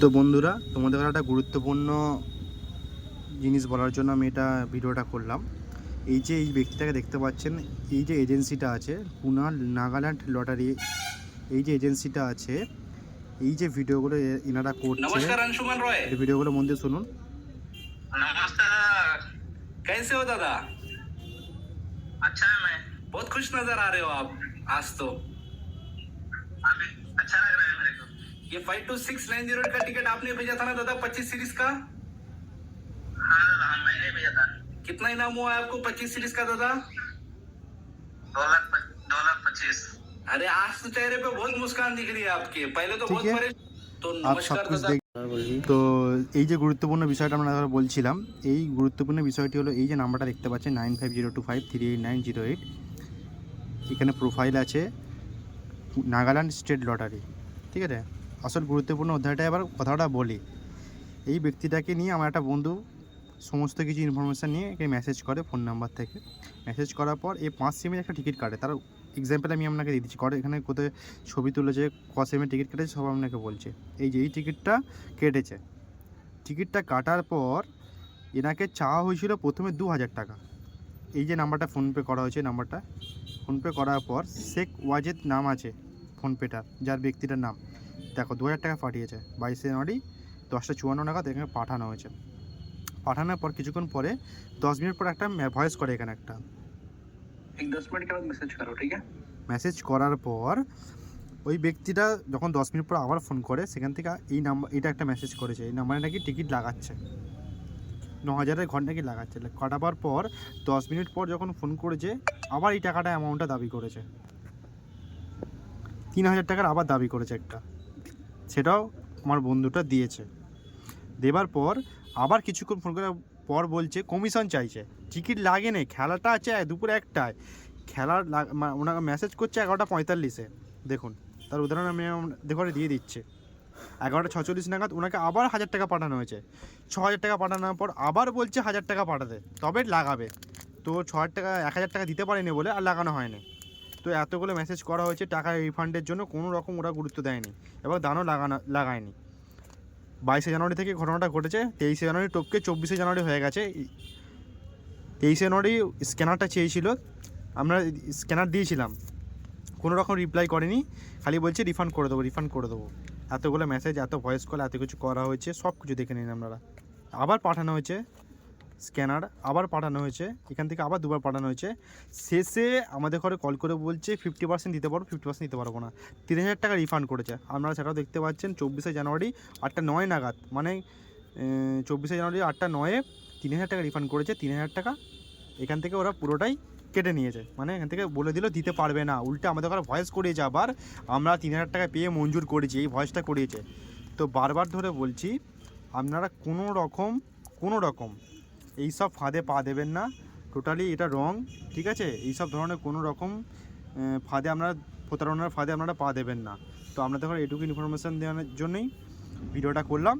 তো বন্ধুরা তোমাদের কাছে একটা গুরুত্বপূর্ণ জিনিস বলার জন্য আমি এটা ভিডিওটা করলাম এই যে এই ব্যক্তিটাকে দেখতে পাচ্ছেন এই যে এজেন্সিটা আছে কুনাল নাগাল্যান্ড লটারি এই যে এজেন্সিটা আছে এই যে ভিডিওগুলো এ- এনারা করছে नमस्कार अंशुमन रॉय এই ভিডিওগুলো মন দিয়ে শুনুন नमस्ते दादा कैसे हो दादा अच्छा है मैं बहुत खुश नजर आ रहे हो आप आज तो अभी अच्छा लग रहा है मेरे को ये five two six nine zero का टिकट आपने भेजा था ना दादा पच्चीस सीरीज का हाँ दादा हाँ मैंने भेजा था कितना इनाम हुआ है आपको पच्चीस सीरीज का दादा दो लाख पच- दो लाख पच्चीस अरे आज तो चेहरे पे बहुत मुस्कान दिख रही है आपके पहले तो ठीक बहुत है। परे तो আপ সব नमस्कार কিছু दादा দেখ তো এই যে গুরুত্বপূর্ণ বিষয়টা আমরা ধরো বলছিলাম এই গুরুত্বপূর্ণ বিষয়টি হলো এই যে নাম্বারটা দেখতে পাচ্ছেন nine five zero two five three eight nine zero eight এখানে প্রোফাইল আছে নাগাল্যান্ড স্টেট লটারি ঠিক আছে আসল গুরুত্বপূর্ণ অধ্যায়টা এবার কথাটা বলি। এই ব্যক্তিটাকে নিয়ে আমার একটা বন্ধু সমস্ত কিছু ইনফরমেশান নিয়ে একে মেসেজ করে ফোন নাম্বার থেকে। মেসেজ করার পর এই পাঁচ সিমের একটা টিকিট কাটে। তার এক্সাম্পল আমি আপনাকে দিয়ে দিচ্ছি। করে এখানে কোথায় ছবি তুলেছে, ক সিমের টিকিট কেটেছে সব আপনাকে বলছে। এই যে, এই টিকিটটা কেটেছে। টিকিটটা কাটার পর এনাকে চাওয়া হয়েছিল প্রথমে দু হাজার টাকা। এই যে নাম্বারটা ফোনপে করা হয়েছে নাম্বারটা ফোনপে করার পর শেখ ওয়াজেদ নাম আছে ফোনপেটার যার ব্যক্তিটার নাম। দেখো দু হাজার টাকা পাঠিয়েছে। বাইশে জানুয়ারি দশটা চুয়ান্ন নাগাদ এখানে পাঠানো হয়েছে। পাঠানোর পর কিছুক্ষণ পরে দশ মিনিট পর একটা ভয়েস করে এখানে একটা। মেসেজ করার পর ওই ব্যক্তিটা যখন দশ মিনিট পর আবার ফোন করে সেখান থেকে এই নাম্বার এটা একটা মেসেজ করেছে। এই নাম্বারে নাকি টিকিট লাগাচ্ছে। ন হাজারের ঘর নাকি লাগাচ্ছে? কাটাবার পর দশ মিনিট পর যখন ফোন করেছে আবার এই টাকাটা অ্যামাউন্টটা দাবি করেছে। তিন হাজার টাকার আবার দাবি করেছে একটা। সেটাও আমার বন্ধুটা দিয়েছে। দেবার পর আবার কিছুক্ষণ ফোন করার পর বলছে, কমিশন চাইছে। টিকিট লাগে নেই, খেলাটা আছে দুপুরে একটায়। খেলার ওনাকে মেসেজ করছে এগারোটা পঁয়তাল্লিশে। দেখুন, তার উদাহরণ আমি দেখো দিয়ে দিচ্ছে। এগারোটা ছচল্লিশ নাগাদ ওনাকে আবার হাজার টাকা পাঠানো হয়েছে। ছ হাজার টাকা পাঠানোর পর আবার বলছে হাজার টাকা পাঠাতে, তবে লাগাবে। তো ছ হাজার টাকা, এক হাজার টাকা দিতে পারেনি বলে আর লাগানো হয়নি। তো এতগুলো মেসেজ করা হয়েছে, টাকা রিফান্ডের জন্য কোনো রকম ওরা গুরুত্ব দেয়নি। এবং দানও লাগানো, লাগায়নি। বাইশে জানুয়ারি থেকে ঘটনাটা ঘটেছে, তেইশে জানুয়ারি টপকে চব্বিশে জানুয়ারি হয়ে গেছে। তেইশে জানুয়ারি স্ক্যানারটা চেয়েছিল। আমরা স্ক্যানার দিয়েছিলাম। কোনো রকম রিপ্লাই করেনি। খালি বলছে রিফান্ড করে দেবো রিফান্ড করে দেবো। এতগুলো মেসেজ এত ভয়েস কল এত কিছু করা হয়েছে সব কিছু দেখে নিন আপনারা। আবার পাঠানো হয়েছে। স্ক্যানার আবার পাঠানো হয়েছে, এখান থেকে আবার দুবার পাঠানো হয়েছে। শেষে আমাদের ঘরে কল করে বলছে ফিফটি পার্সেন্ট দিতে পারব ফিফটি পার্সেন্ট দিতে পারব না। তিন হাজার টাকা রিফান্ড করেছে। আপনারা সেটাও দেখতে পাচ্ছেন, চব্বিশে জানুয়ারি আটটা নয় নাগাদ মানে চব্বিশে জানুয়ারি আটটা নয়ে তিন হাজার টাকা রিফান্ড করেছে তিন হাজার টাকা এখান থেকে ওরা পুরোটাই কেটে নিয়েছে। মানে এখান থেকে বলে দিল, দিতে পারবে না। উল্টে আমাদের ঘরে ভয়েস করিয়েছে আবার, আমরা তিন হাজার টাকা পেয়ে মঞ্জুর করেছি, এই ভয়েসটা করিয়েছে। তো বারবার ধরে বলছি, আপনারা কোনো রকম কোনো রকম এই সব ফাঁদে পা দেবেন না। টোটালি এটা রং ঠিক আছে? এই সব ধরনের কোনো রকম ফাঁদে আপনারা প্রতারণার ফাঁদে আপনারা পা দেবেন না। তো আপনাদের এটুকু ইনফরমেশান দেওয়ার জন্যই ভিডিওটা করলাম।